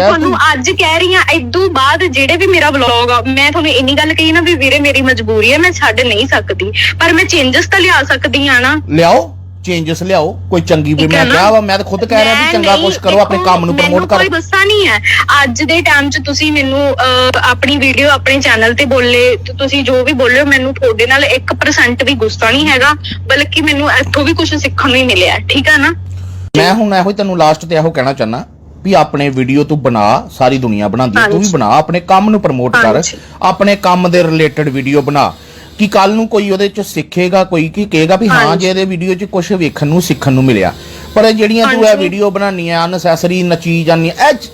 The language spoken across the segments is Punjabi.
ਮੈਂ ਤੁਹਾਨੂੰ ਅੱਜ ਕਹਿ ਰਹੀ ਹਾਂ ਇਦੋਂ ਬਾਅਦ ਜਿਹੜੇ ਵੀ ਮੇਰਾ ਵਲੌਗ ਆ ਮੈਂ ਤੁਹਾਨੂੰ ਇੰਨੀ ਗੱਲ ਕਹੀ ਨਾ ਵੀ ਵੀਰੇ ਮੇਰੀ ਮਜਬੂਰੀ ਹੈ ਮੈਂ ਛੱਡ ਨਹੀਂ ਸਕਦੀ। ਪਰ ਮੈਂ ਚੇਂਜਸ ਤਾਂ ਲਿਆ ਸਕਦੀ ਆ ਨਾ। ਲਿਆਓ ਚੇਂਜਸ ਲਿਆਓ ਕੋਈ ਚੰਗੀ ਵੀ ਮੈਂ? ਕਿਹਾ ਵਾ ਮੈਂ ਤਾਂ ਖੁਦ ਕਹਿ ਰਿਹਾ ਵੀ ਚੰਗਾ ਕੁਝ ਕਰੋ ਆਪਣੇ ਕੰਮ ਨੂੰ ਪ੍ਰਮੋਟ ਕਰੋ ਕੋਈ ਗੁੱਸਾ ਨਹੀਂ ਹੈ। ਅੱਜ ਦੇ ਟਾਈਮ 'ਚ ਤੁਸੀਂ ਮੈਨੂੰ ਆਪਣੀ ਵੀਡੀਓ ਆਪਣੇ ਚੈਨਲ ਤੇ ਬੋਲੇ ਤੁਸੀਂ ਜੋ ਵੀ ਬੋਲੇ ਮੈਨੂੰ ਤੁਹਾਡੇ ਨਾਲ 1% ਵੀ ਗੁੱਸਾ ਨਹੀਂ ਹੈਗਾ ਬਲਕਿ ਮੈਨੂੰ ਇੱਥੋਂ ਵੀ ਕੁਝ ਸਿੱਖਣ ਨੂੰ ਹੀ ਮਿਲਿਆ ਠੀਕ ਹੈ ਨਾ? ਮੈਂ ਹੁਣ ਇਹੋ ਹੀ ਤੈਨੂੰ ਲਾਸਟ ਤੇ ਇਹੋ ਕਹਿਣਾ ਚਾਹਨਾ ਵੀ ਆਪਣੇ ਵੀਡੀਓ ਤੂੰ ਬਣਾ ਸਾਰੀ ਦੁਨੀਆ ਬਣਾਉਂਦੀ ਹੈ ਤੂੰ ਵੀ। ਬਣਾ ਆਪਣੇ ਕੰਮ ਨੂੰ ਪ੍ਰਮੋਟ ਕਰ। ਆਪਣੇ ਕੰਮ ਦੇ ਰਿਲੇਟਡ ਵੀਡੀਓ ਬਣਾ ਕਿ ਕੱਲ ਨੂੰ ਕੋਈ ਉਹਦੇ ਚ ਸਿੱਖੇਗਾ ਕੋਈ ਕੀ ਕਹੇਗਾ ਵੀ ਹਾਂ। ਜੇ ਇਹਦੇ ਵੀਡੀਓ 'ਚ ਕੁਝ ਵੇਖਣ ਨੂੰ ਸਿੱਖਣ ਨੂੰ ਮਿਲਿਆ ਪਰ ਇਹ ਜਿਹੜੀਆਂ ਤੂੰ ਇਹ। ਵੀਡੀਓ ਬਣਾਉਣੀਆਂ ਅਨਸੈਸਰੀ ਨਚੀ ਜਾਂਦੀਆਂ ਇਹ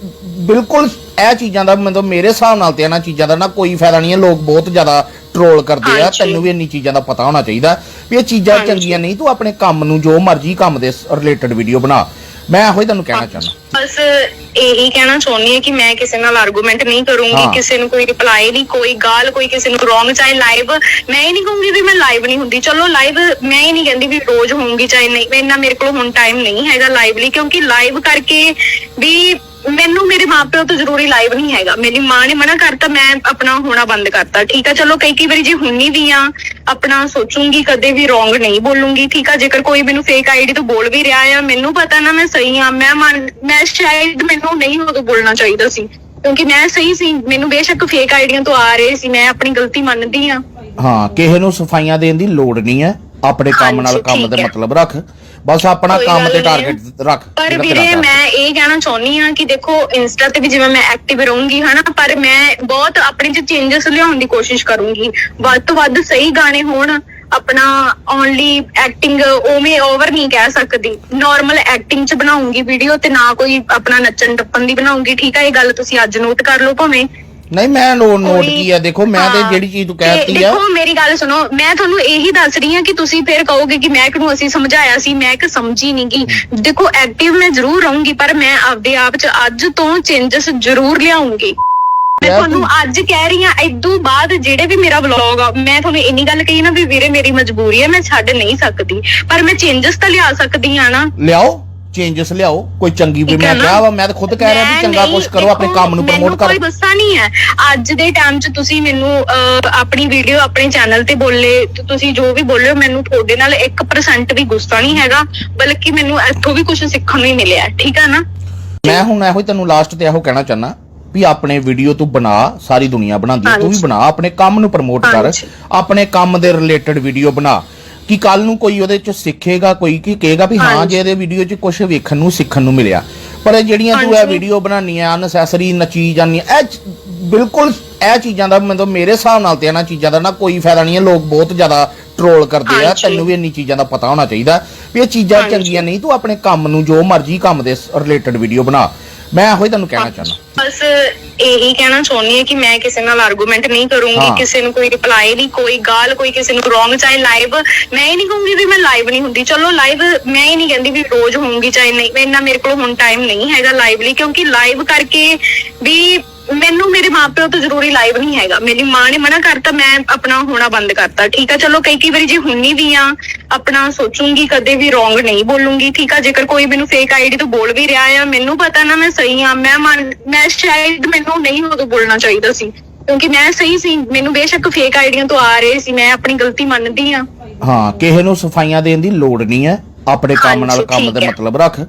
ਬਿਲਕੁਲ ਇਹ ਚੀਜ਼ਾਂ ਦਾ ਮਤਲਬ ਮੇਰੇ ਹਿਸਾਬ ਨਾਲ ਤੇ ਇਹਨਾਂ ਚੀਜ਼ਾਂ ਦਾ ਨਾ ਕੋਈ ਫਾਇਦਾ ਨਹੀਂ ਹੈ ਲੋਕ ਬਹੁਤ ਜ਼ਿਆਦਾ ਟਰੋਲ ਕਰਦੇ ਆ। ਤੈਨੂੰ ਵੀ ਇੰਨੀ ਚੀਜ਼ਾਂ ਦਾ ਪਤਾ ਹੋਣਾ ਚਾਹੀਦਾ ਵੀ ਇਹ ਚੀਜ਼ਾਂ। ਚੰਗੀਆਂ ਨਹੀਂ ਤੂੰ ਆਪਣੇ ਕੰਮ ਨੂੰ ਜੋ ਮਰਜ਼ੀ ਕੰਮ ਦੇ ਰਿਲੇਟਡ ਵੀਡੀਓ ਬਣਾ ਮੈਂ ਇਹੋ ਹੀ ਤੈਨੂੰ ਕਹਿਣਾ ਚਾਹੁੰਦਾ ਬਸ ਇਹੀ ਕਹਿਣਾ ਚਾਹੁੰਦੀ ਹਾਂ ਕਿ ਮੈਂ ਕਿਸੇ ਨਾਲ ਆਰਗੂਮੈਂਟ ਨਹੀਂ ਕਰੂੰਗੀ ਹਾਂ। ਕਿਸੇ ਨੂੰ ਕੋਈ ਰਿਪਲਾਈ ਨਹੀਂ ਕੋਈ ਗਾਲ ਕੋਈ ਕਿਸੇ ਨੂੰ ਰੋਂਗ ਚਾਹੇ ਲਾਈਵ ਮੈਂ ਇਹ ਨਹੀਂ ਕਹੂੰਗੀ ਵੀ ਮੈਂ ਲਾਈਵ ਨਹੀਂ ਹੁੰਦੀ ਚਲੋ ਲਾਈਵ ਮੈਂ ਇਹ ਨਹੀਂ ਕਹਿੰਦੀ ਵੀ ਰੋਜ਼ ਹੋਊਂਗੀ ਚਾਹੇ ਨਹੀਂ ਇੰਨਾ ਮੇਰੇ ਕੋਲ ਹੁਣ ਟਾਈਮ ਨਹੀਂ ਹੈਗਾ ਲਾਈਵ ਲਈ ਕਿਉਂਕਿ ਲਾਈਵ ਕਰਕੇ ਵੀ ਮੈਨੂੰ ਮੇਰੇ ਮਾਪਿਓ ਤੋਂ ਜ਼ਰੂਰੀ ਲਾਈਵ ਨਹੀਂ ਹੈਗਾ। ਮੇਰੀ ਮਾਂ ਨੇ ਮਨਾ ਕਰਤਾ, ਮੈਂ ਆਪਣਾ ਹੋਣਾ ਬੰਦ ਕਰਤਾ। ਠੀਕ ਆ, ਚਲੋ ਕਈ ਕਈ ਵਾਰੀ ਜੇ ਹੁੰਨੀ ਵੀ ਆ, ਆਪਣਾ ਸੋਚੂੰਗੀ, ਕਦੇ ਵੀ ਰੋਂਗ ਨਹੀਂ ਬੋਲੂੰਗੀ। ਠੀਕ ਆ, ਜੇਕਰ ਕੋਈ ਮੈਨੂੰ ਫੇਕ ਆਈਡੀ ਤੋਂ ਬੋਲ ਵੀ ਰਿਹਾ ਆ, ਮੈਨੂੰ ਪਤਾ ਨਾ ਮੈਂ ਸਹੀ ਆ। ਮੈਂ ਮੰਨ, ਮੈਂ ਸ਼ਾਇਦ ਮੈਨੂੰ ਨਹੀਂ ਉਦੋਂ ਬੋਲਣਾ ਚਾਹੀਦਾ ਸੀ। ਕਿਉਂਕਿ ਮੈਂ ਸਹੀ ਸੀ, ਮੈਨੂੰ ਬੇਸ਼ੱਕ ਫੇਕ ਆਈਡੀਆਂ ਤੋਂ ਆ ਰਹੇ ਸੀ, ਮੈਂ ਆਪਣੀ ਗਲਤੀ ਮੰਨਦੀ ਆ। ਹਾਂ, ਕਿਸੇ ਨੂੰ ਸਫਾਈਆਂ ਦੇਣ ਦੀ ਲੋੜ ਨਹੀਂ ਹੈ। ਆਪਣੇ ਕੰਮ ਨਾਲ ਕੰਮ ਦੇ। ਮਤਲਬ ਰੱਖ ਬਸ ਆਪਣਾ ਕੰਮ ਤੇ। ਟਾਰਗੇਟ ਰੱਖ ਪਰ ਵੀਰੇ। ਮੈਂ ਇਹ ਕਹਿਣਾ ਚਾਹੁੰਦੀ ਆ ਕਿ ਦੇਖੋ ਇੰਸਟਾ ਤੇ ਵੀ ਜਿਵੇਂ ਮੈਂ ਐਕਟਿਵ ਰਹੂੰਗੀ ਹਨਾ ਪਰ ਮੈਂ ਬਹੁਤ ਆਪਣੇ ਚ ਚੇਂਜਸ ਲਿਆਉਣ ਦੀ ਕੋਸ਼ਿਸ਼ ਕਰੂੰਗੀ ਵੱਧ ਤੋਂ ਵੱਧ ਸਹੀ ਗਾਣੇ ਹੋਣ ਆਪਣਾ ਓਨਲੀ ਐਕਟਿੰਗ ਉਵੇਂ ਓਵਰ ਨਹੀਂ ਕਹਿ ਸਕਦੀ ਨਾਰਮਲ ਐਕਟਿੰਗ ਚ ਬਣਾਉਂਗੀ ਵੀਡੀਓ ਤੇ ਨਾ ਕੋਈ ਆਪਣਾ ਨੱਚਣ ਟੱਪਣ ਦੀ ਬਣਾਉਂਗੀ ਠੀਕ ਆ ਇਹ ਗੱਲ ਤੁਸੀਂ ਅੱਜ ਨੋਟ ਕਰ ਲਓ ਭਾਵੇਂ ਨਹੀਂ ਮੈਂ ਨੋਟ ਨੋਟ ਕੋਈ- ਕੀ ਹੈ ਦੇਖੋ ਮੈਂ ਤੇ ਹਾਂ, ਜਿਹੜੀ ਚੀਜ਼ ਤੂੰ ਤੇ ਕਹਿਤੀ ਆ। ਦੇਖੋ ਮੇਰੀ ਗੱਲ ਸੁਣੋ ਮੈਂ ਤੁਹਾਨੂੰ ਇਹੀ ਦੱਸ ਰਹੀ ਹਾਂ ਕਿ ਤੁਸੀਂ ਫਿਰ ਕਹੋਗੇ ਕਿ ਮੈਂ ਨੂੰ ਅਸੀਂ ਸਮਝਾਇਆ ਸੀ ਮੈਂ ਕਿ ਸਮਝੀ ਨਹੀਂ ਗਈ ਦੇਖੋ ਐਕਟਿਵ ਮੈਂ ਜ਼ਰੂਰ ਰਹੂੰਗੀ ਪਰ ਮੈਂ ਆਪਦੇ ਆਪ ਚ ਅੱਜ ਤੋਂ ਚੇਂਜਸ ਜ਼ਰੂਰ ਲਿਆਉਂਗੀ। ਮੈਂ ਯਾਰ ਤੁਹਾਨੂੰ ਅੱਜ ਕਹਿ ਰਹੀ ਹਾਂ ਇਦੋਂ ਬਾਅਦ ਜਿਹੜੇ ਵੀ ਮੇਰਾ ਵਲੌਗ ਆ ਮੈਂ ਤੁਹਾਨੂੰ ਇੰਨੀ ਗੱਲ ਕਹੀ ਨਾ ਵੀ ਵੀਰੇ ਮੇਰੀ ਮਜਬੂਰੀ ਹੈ ਮੈਂ ਛੱਡ ਨਹੀਂ ਸਕਦੀ। ਪਰ ਮੈਂ ਚੇਂਜਸ ਤਾਂ ਲਿਆ ਸਕਦੀ ਆ ਨਾ। ਲਿਆਓ। ਚੇਂਜਸ ਲਿਆਓ ਕੋਈ ਚੰਗੀ ਵੀ ਮੈਂ? ਕਿਹਾ ਵਾ ਮੈਂ ਤਾਂ ਖੁਦ ਕਹਿ ਰਿਹਾ ਵੀ ਚੰਗਾ ਕੁਝ ਕਰੋ ਆਪਣੇ ਕੰਮ ਨੂੰ ਪ੍ਰਮੋਟ ਕਰੋ ਕੋਈ ਗੁੱਸਾ ਨਹੀਂ ਹੈ ਅੱਜ ਦੇ ਟਾਈਮ 'ਚ ਤੁਸੀਂ ਮੈਨੂੰ ਆਪਣੀ ਵੀਡੀਓ ਆਪਣੇ ਚੈਨਲ ਤੇ ਬੋਲੇ ਤੇ ਤੁਸੀਂ ਜੋ ਵੀ ਬੋਲੇ ਹੋ ਮੈਨੂੰ ਤੁਹਾਡੇ ਨਾਲ 1% ਵੀ ਗੁੱਸਾ ਨਹੀਂ ਹੈਗਾ ਬਲਕਿ ਮੈਨੂੰ ਇੱਥੋਂ ਵੀ ਕੁਝ ਸਿੱਖਣ ਨੂੰ ਹੀ ਮਿਲਿਆ ਠੀਕ ਹੈ ਨਾ ਮੈਂ ਹੁਣ ਇਹੋ ਹੀ ਤੈਨੂੰ ਲਾਸਟ ਤੇ ਇਹੋ ਕਹਿਣਾ ਚਾਹਨਾ ਵੀ ਆਪਣੇ ਵੀਡੀਓ ਤੂੰ ਬਣਾ ਸਾਰੀ ਦੁਨੀਆ ਬਣਾਉਂਦੀ ਤੂੰ ਵੀ। ਬਣਾ ਆਪਣੇ ਕੰਮ ਨੂੰ ਪ੍ਰਮੋਟ ਕਰ। ਆਪਣੇ ਕੰਮ ਦੇ ਰਿਲੇਟਡ ਵੀਡੀਓ ਬਣਾ ਕਿ ਕੱਲ ਨੂੰ ਕੋਈ ਉਹਦੇ ਚ ਸਿੱਖੇਗਾ ਕੋਈ ਕੀ ਕਹੇਗਾ ਵੀ ਹਾਂ। ਜੇ ਇਹਦੇ ਵੀਡੀਓ 'ਚ ਕੁਝ ਵੇਖਣ ਨੂੰ ਸਿੱਖਣ ਨੂੰ ਮਿਲਿਆ ਪਰ ਇਹ ਜਿਹੜੀਆਂ ਤੂੰ ਇਹ। ਵੀਡੀਓ ਬਣਾਉਣੀਆਂ ਅਨਸੈਸਰੀ ਨਚੀ ਜਾਂਦੀਆਂ ਇਹ ਚ- ਬਿਲਕੁਲ ਇਹ ਚੀਜ਼ਾਂ ਦਾ ਮਤਲਬ ਮੇਰੇ ਹਿਸਾਬ ਨਾਲ ਤੇ ਇਹਨਾਂ ਚੀਜ਼ਾਂ ਦਾ ਨਾ ਕੋਈ ਫਾਇਦਾ ਨਹੀਂ ਹੈ ਲੋਕ ਬਹੁਤ ਜ਼ਿਆਦਾ ਟਰੋਲ ਕਰਦੇ ਆ ਹਾਂਜੀ। ਤੈਨੂੰ ਵੀ ਇੰਨੀ ਚੀਜ਼ਾਂ ਦਾ ਪਤਾ ਹੋਣਾ ਚਾਹੀਦਾ ਵੀ ਇਹ ਚੀਜ਼ਾਂ ਹਾਂਜੀ। ਚੰਗੀਆਂ ਨਹੀਂ ਤੂੰ ਆਪਣੇ ਕੰਮ ਨੂੰ ਜੋ ਮਰਜ਼ੀ ਕੰਮ ਦੇ ਰਿਲੇਟਡ ਵੀਡੀਓ ਬਣਾ ਮੈਂ ਇਹੋ ਹੀ ਤੈਨੂੰ ਕਹਿਣਾ ਚਾਹੁੰਦਾ। ਬਸ ਇਹੀ ਕਹਿਣਾ ਚਾਹੁੰਦੀ ਹਾਂ ਕਿ ਮੈਂ ਕਿਸੇ ਨਾਲ ਆਰਗੂਮੈਂਟ ਨਹੀਂ ਕਰੂੰਗੀ ਹਾਂ। ਕਿਸੇ ਨੂੰ ਕੋਈ ਰਿਪਲਾਈ ਨਹੀਂ ਕੋਈ ਗਾਲ ਕੋਈ ਕਿਸੇ ਨੂੰ ਰੋਂਗ ਚਾਹੇ ਲਾਈਵ ਮੈਂ ਇਹ ਨਹੀਂ ਕਹੂੰਗੀ ਵੀ ਮੈਂ ਲਾਈਵ ਨਹੀਂ ਹੁੰਦੀ। ਚਲੋ ਲਾਈਵ ਮੈਂ ਇਹ ਨਹੀਂ ਕਹਿੰਦੀ ਵੀ ਰੋਜ਼ ਹੋਊਂਗੀ ਚਾਹੇ ਨਹੀਂ। ਇੰਨਾ ਮੇਰੇ ਕੋਲ ਹੁਣ ਟਾਈਮ ਨਹੀਂ ਹੈਗਾ ਲਾਈਵ ਲਈ ਕਿਉਂਕਿ ਲਾਈਵ ਕਰਕੇ ਵੀ ਮੈਨੂੰ ਮੇਰੇ ਮਾਪਿਓ ਤੋਂ ਜ਼ਰੂਰੀ ਲਾਈਵ ਨਹੀਂ ਹੈਗਾ। ਮੇਰੀ ਮਾਂ ਨੇ ਮਨਾ ਕਰਤਾ, ਮੈਂ ਆਪਣਾ ਹੋਣਾ ਬੰਦ ਕਰਤਾ। ਠੀਕ ਆ, ਚਲੋ ਕਈ ਕਈ ਵਾਰੀ ਜੇ ਹੁੰਨੀ ਵੀ ਆ, ਆਪਣਾ ਸੋਚੂੰਗੀ, ਕਦੇ ਵੀ ਰੋਂਗ ਨਹੀਂ ਬੋਲੂੰਗੀ। ਠੀਕ ਆ, ਜੇਕਰ ਕੋਈ ਮੈਨੂੰ ਫੇਕ ਆਈਡੀ ਤੋਂ ਬੋਲ ਵੀ ਰਿਹਾ ਆ, ਮੈਨੂੰ ਪਤਾ ਨਾ ਮੈਂ ਸਹੀ ਆ। ਮੈਂ ਮੈਂ ਸ਼ਾਇਦ ਮੈਨੂੰ ਨਹੀਂ ਉਦੋਂ ਬੋਲਣਾ ਚਾਹੀਦਾ ਸੀ। ਕਿਉਂਕਿ ਮੈਂ ਸਹੀ ਸੀ, ਮੈਨੂੰ ਬੇਸ਼ੱਕ ਫੇਕ ਆਈਡੀਆਂ ਤੋਂ ਆ ਰਹੇ ਸੀ, ਮੈਂ ਆਪਣੀ ਗਲਤੀ ਮੰਨਦੀ ਆ। ਹਾਂ, ਕਿਸੇ ਨੂੰ ਸਫਾਈਆਂ ਦੇਣ ਦੀ ਲੋੜ ਨਹੀਂ ਹੈ। ਆਪਣੇ ਕੰਮ ਨਾਲ ਕੰਮ ਦੇ। ਮਤਲਬ ਰੱਖ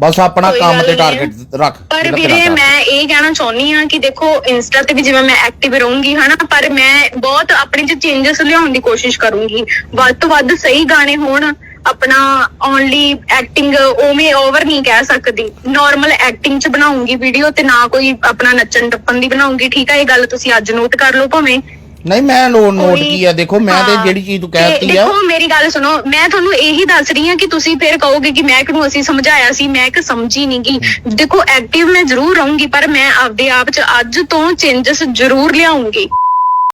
ਬਸ ਆਪਣਾ ਕੰਮ ਤੇ। ਟਾਰਗੇਟ ਰੱਖ ਪਰ ਵੀਰੇ। ਮੈਂ ਇਹ ਕਹਿਣਾ ਚਾਹੁੰਦੀ ਆ ਕਿ ਦੇਖੋ ਇੰਸਟਾ ਤੇ ਵੀ ਜਿਵੇਂ ਮੈਂ ਐਕਟਿਵ ਰਹੂੰਗੀ ਹਨਾ ਪਰ ਮੈਂ ਬਹੁਤ ਆਪਣੇ ਚ ਚੇਂਜਸ ਲਿਆਉਣ ਦੀ ਕੋਸ਼ਿਸ਼ ਕਰੂੰਗੀ ਵੱਧ ਤੋਂ ਵੱਧ ਸਹੀ ਗਾਣੇ ਹੋਣ ਆਪਣਾ ਓਨਲੀ ਐਕਟਿੰਗ ਉਵੇਂ ਓਵਰ ਨਹੀਂ ਕਹਿ ਸਕਦੀ ਨਾਰਮਲ ਐਕਟਿੰਗ ਚ ਬਣਾਉਂਗੀ ਵੀਡੀਓ ਤੇ ਨਾ ਕੋਈ ਆਪਣਾ ਨੱਚਣ ਟੱਪਣ ਦੀ ਬਣਾਉਂਗੀ ਠੀਕ ਆ ਇਹ ਗੱਲ ਤੁਸੀਂ ਅੱਜ ਨੋਟ ਕਰ ਲਓ ਭਾਵੇਂ ਨਹੀਂ ਮੈਂ ਨੋਟ ਨੋਟ ਕੀ ਹੈ ਦੇਖੋ ਮੈਂ ਤੇ ਹਾਂ, ਜਿਹੜੀ ਚੀਜ਼ ਤੂੰ ਤੇ ਕਹਿਤੀ ਆ। ਦੇਖੋ ਮੇਰੀ ਗੱਲ ਸੁਣੋ ਮੈਂ ਤੁਹਾਨੂੰ ਇਹੀ ਦੱਸ ਰਹੀ ਹਾਂ ਕਿ ਤੁਸੀਂ ਫਿਰ ਕਹੋਗੇ ਕਿ ਮੈਂ ਨੂੰ ਅਸੀਂ ਸਮਝਾਇਆ ਸੀ ਮੈਂ ਕਿ ਸਮਝੀ ਨਹੀਂ ਗਈ ਦੇਖੋ ਐਕਟਿਵ ਮੈਂ ਜ਼ਰੂਰ ਰਹੂੰਗੀ ਪਰ ਮੈਂ ਆਪਦੇ ਆਪ ਚ ਅੱਜ ਤੋਂ ਚੇਂਜਸ ਜ਼ਰੂਰ ਲਿਆਉਂਗੀ